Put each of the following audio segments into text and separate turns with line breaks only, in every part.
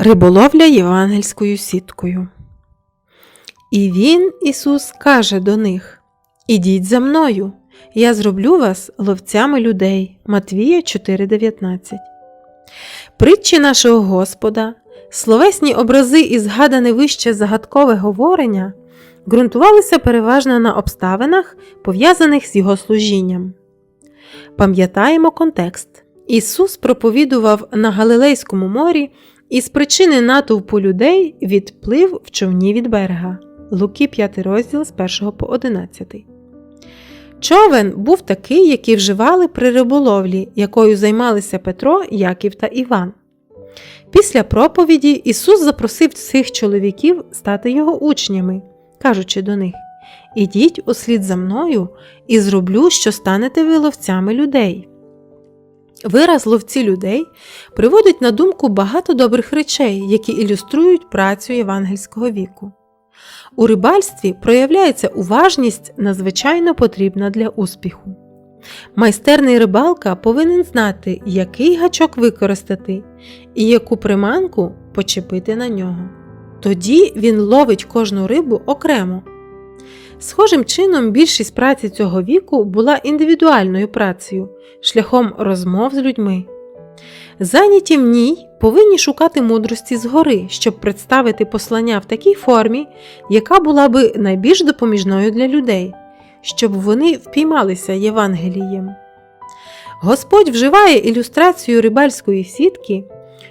Риболовля євангельською сіткою. І він, Ісус, каже до них: Ідіть за мною, я зроблю вас ловцями людей. Матвія 4:19. Притчі нашого Господа, словесні образи і згадане вище загадкове говорення ґрунтувалися переважно на обставинах, пов'язаних з його служінням. Пам'ятаємо контекст. Ісус проповідував на Галилейському морі і з причини натовпу людей відплив в човні від берега. Луки 5 розділ з 1 по 11. Човен був такий, який вживали при риболовлі, якою займалися Петро, Яків та Іван. Після проповіді Ісус запросив цих чоловіків стати його учнями, кажучи до них: Ідіть услід за мною і зроблю, що станете ви ловцями людей. Вираз ловці людей приводить на думку багато добрих речей, які ілюструють працю євангельського віку. У рибальстві проявляється уважність надзвичайно потрібна для успіху. Майстерний рибалка повинен знати, який гачок використати і яку приманку почепити на нього. Тоді він ловить кожну рибу окремо. Схожим чином, більшість праці цього віку була індивідуальною працею, шляхом розмов з людьми. Зайняті в ній повинні шукати мудрості згори, щоб представити послання в такій формі, яка була би найбільш допоміжною для людей, щоб вони впіймалися Євангелієм. Господь вживає ілюстрацію рибальської сітки,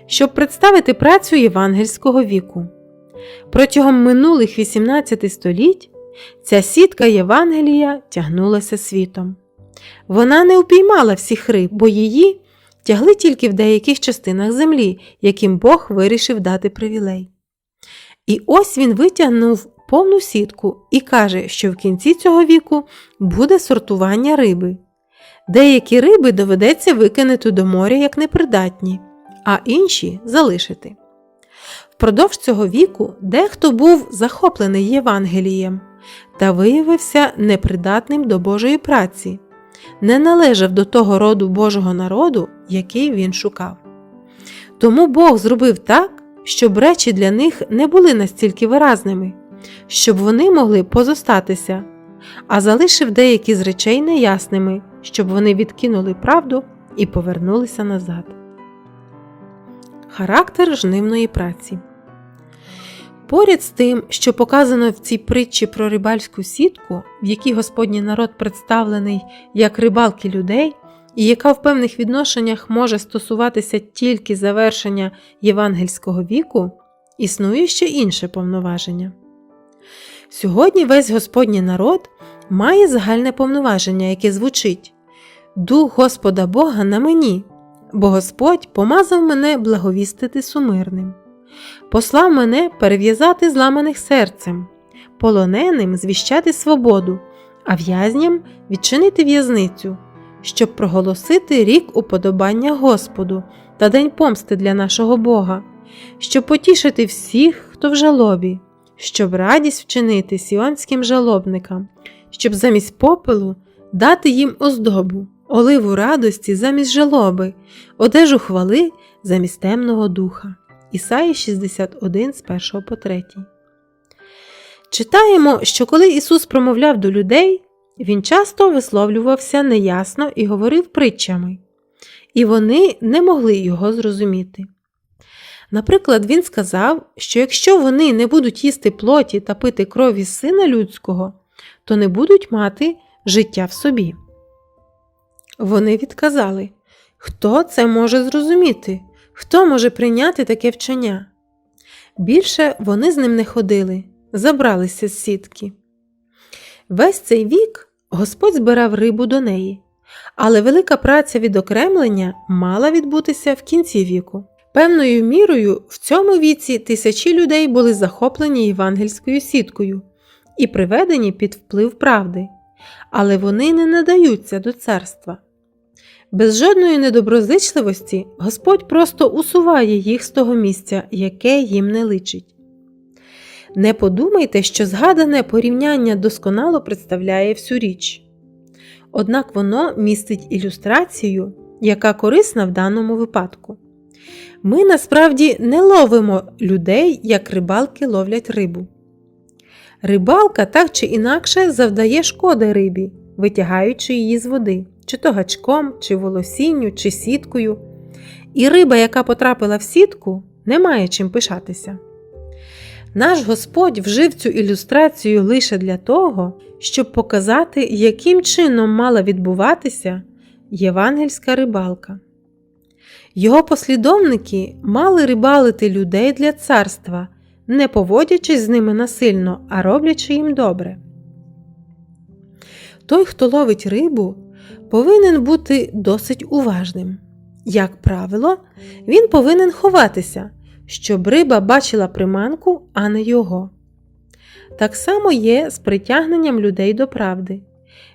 щоб представити працю євангельського віку. Протягом минулих 18 століть ця сітка Євангелія тягнулася світом. Вона не упіймала всіх риб, бо її тягли тільки в деяких частинах землі, яким Бог вирішив дати привілей. І ось він витягнув повну сітку і каже, що в кінці цього віку буде сортування риби. Деякі риби доведеться викинути до моря як непридатні, а інші залишити. Впродовж цього віку дехто був захоплений Євангелієм та виявився непридатним до Божої праці, не належав до того роду Божого народу, який він шукав. Тому Бог зробив так, щоб речі для них не були настільки виразними, щоб вони могли позостатися, а залишив деякі з речей неясними, щоб вони відкинули правду і повернулися назад. Характер жнивної праці Поряд з тим, що показано в цій притчі про рибальську сітку, в якій Господній народ представлений як рибалки людей, і яка в певних відношеннях може стосуватися тільки завершення євангельського віку, існує ще інше повноваження. Сьогодні весь Господній народ має загальне повноваження, яке звучить Дух Господа Бога на мені, бо Господь помазав мене благовістити сумирним послав мене перев'язати зламаних серцем, полоненим звіщати свободу, а в'язням відчинити в'язницю, щоб проголосити рік уподобання Господу та день помсти для нашого Бога, щоб потішити всіх, хто в жалобі, щоб радість вчинити сіонським жалобникам, щоб замість попелу дати їм оздобу, оливу радості замість жалоби, одежу хвали замість темного духа. Ісаї 61 з 1 по 3. Читаємо, що коли Ісус промовляв до людей, Він часто висловлювався неясно і говорив притчами, і вони не могли його зрозуміти. Наприклад, Він сказав, що якщо вони не будуть їсти плоті та пити крові сина людського, то не будуть мати життя в собі. Вони відказали, хто це може зрозуміти? Хто може прийняти таке вчення? Більше вони з ним не ходили, забралися з сітки. Весь цей вік Господь збирав рибу до неї, але велика праця відокремлення мала відбутися в кінці віку. Певною мірою в цьому віці тисячі людей були захоплені євангельською сіткою і приведені під вплив правди, але вони не надаються до царства. Без жодної недоброзичливості Господь просто усуває їх з того місця, яке їм не личить. Не подумайте, що згадане порівняння досконало представляє всю річ. Однак воно містить ілюстрацію, яка корисна в даному випадку. Ми насправді не ловимо людей, як рибалки ловлять рибу. Рибалка так чи інакше завдає шкоди рибі, витягаючи її з води, чи то гачком, чи волосінню, чи сіткою. І риба, яка потрапила в сітку, не має чим пишатися. Наш Господь вжив цю ілюстрацію лише для того, щоб показати, яким чином мала відбуватися євангельська рибалка. Його послідовники мали рибалити людей для царства, не поводячись з ними насильно, а роблячи їм добре. Той, хто ловить рибу, повинен бути досить уважним. Як правило, він повинен ховатися, щоб риба бачила приманку, а не його. Так само є з притягненням людей до правди.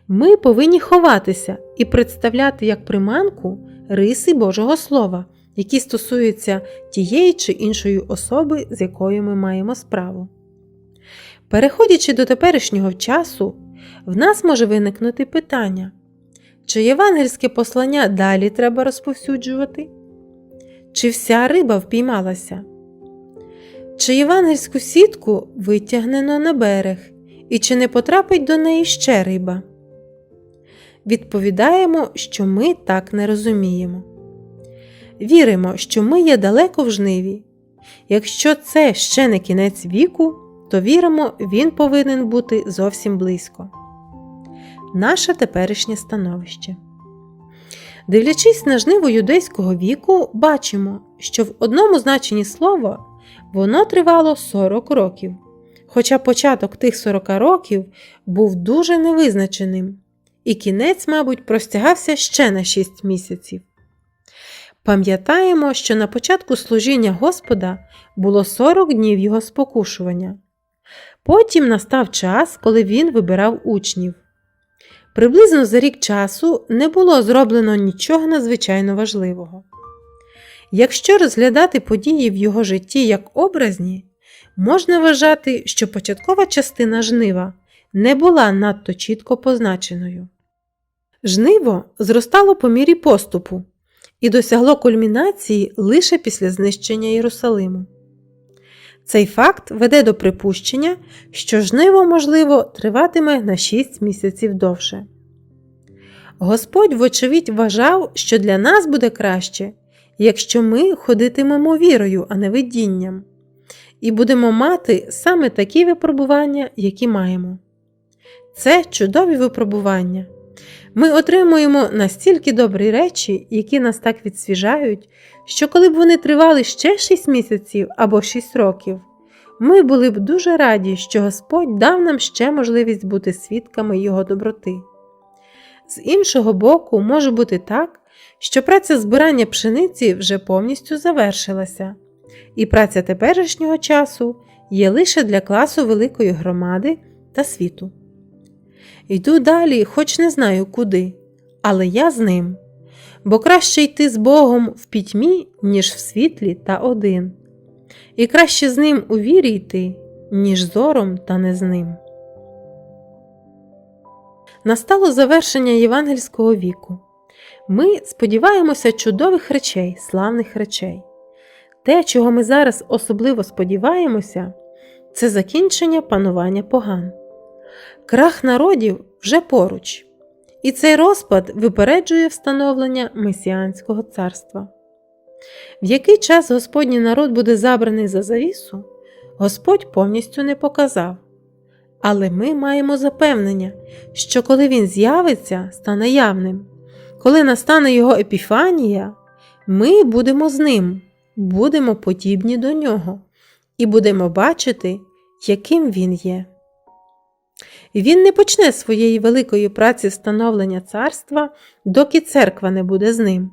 Ми повинні ховатися і представляти як приманку риси Божого Слова, які стосуються тієї чи іншої особи, з якою ми маємо справу. Переходячи до теперішнього часу, в нас може виникнути питання, чи євангельське послання далі треба розповсюджувати? Чи вся риба впіймалася? Чи євангельську сітку витягнено на берег, і чи не потрапить до неї ще риба? Відповідаємо, що ми так не розуміємо. Віримо, що ми є далеко в жниві. Якщо це ще не кінець віку, то віримо, він повинен бути зовсім близько. Наше теперішнє становище. Дивлячись на жниво юдейського віку, бачимо, що в одному значенні слова воно тривало 40 років, хоча початок тих 40 років був дуже невизначеним, і кінець, мабуть, простягався ще на 6 місяців. Пам'ятаємо, що на початку служіння Господа було 40 днів його спокушування. Потім настав час, коли він вибирав учнів. Приблизно за рік часу не було зроблено нічого надзвичайно важливого. Якщо розглядати події в його житті як образні, можна вважати, що початкова частина жнива не була надто чітко позначеною. Жниво зростало по мірі поступу і досягло кульмінації лише після знищення Єрусалиму. Цей факт веде до припущення, що жниво, можливо, триватиме на 6 місяців довше. Господь, вочевидь, вважав, що для нас буде краще, якщо ми ходитимемо вірою, а не видінням, і будемо мати саме такі випробування, які маємо. Це чудові випробування. Ми отримуємо настільки добрі речі, які нас так відсвіжають, що коли б вони тривали ще 6 місяців або 6 років, ми були б дуже раді, що Господь дав нам ще можливість бути свідками Його доброти. З іншого боку, може бути так, що праця збирання пшениці вже повністю завершилася, і праця теперішнього часу є лише для класу великої громади та світу. Йду далі, хоч не знаю куди, але я з ним, бо краще йти з Богом в пітьмі, ніж в світлі та один, і краще з ним у вірі йти, ніж зором та не з ним. Настало завершення євангельського віку. Ми сподіваємося чудових речей, славних речей. Те, чого ми зараз особливо сподіваємося, це закінчення панування поган. Крах народів вже поруч, і цей розпад випереджує встановлення Месіанського царства. В який час Господній народ буде забраний за завісу, Господь повністю не показав. Але ми маємо запевнення, що коли він з'явиться, стане явним. Коли настане його епіфанія, ми будемо з ним, будемо подібні до нього і будемо бачити, яким він є. Він не почне своєї великої праці встановлення царства, доки церква не буде з ним.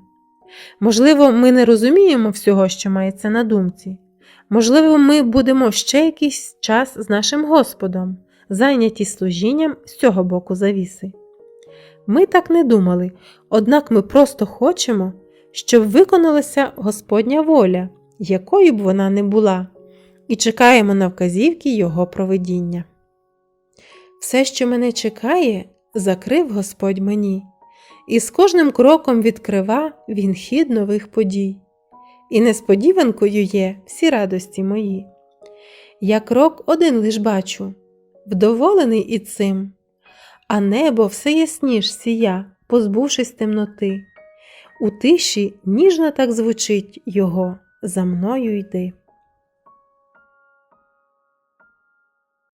Можливо, ми не розуміємо всього, що мається на думці. Можливо, ми будемо ще якийсь час з нашим Господом, зайняті служінням з цього боку завіси. Ми так не думали, однак ми просто хочемо, щоб виконалася Господня воля, якою б вона не була, і чекаємо на вказівки Його проведіння. Все, що мене чекає, закрив Господь мені, і з кожним кроком відкрива Він хід нових подій. і несподіванкою є всі радості мої. Я крок один лиш бачу, вдоволений і цим, а небо все ясніш сія, позбувшись темноти. У тиші ніжно так звучить його за мною йди.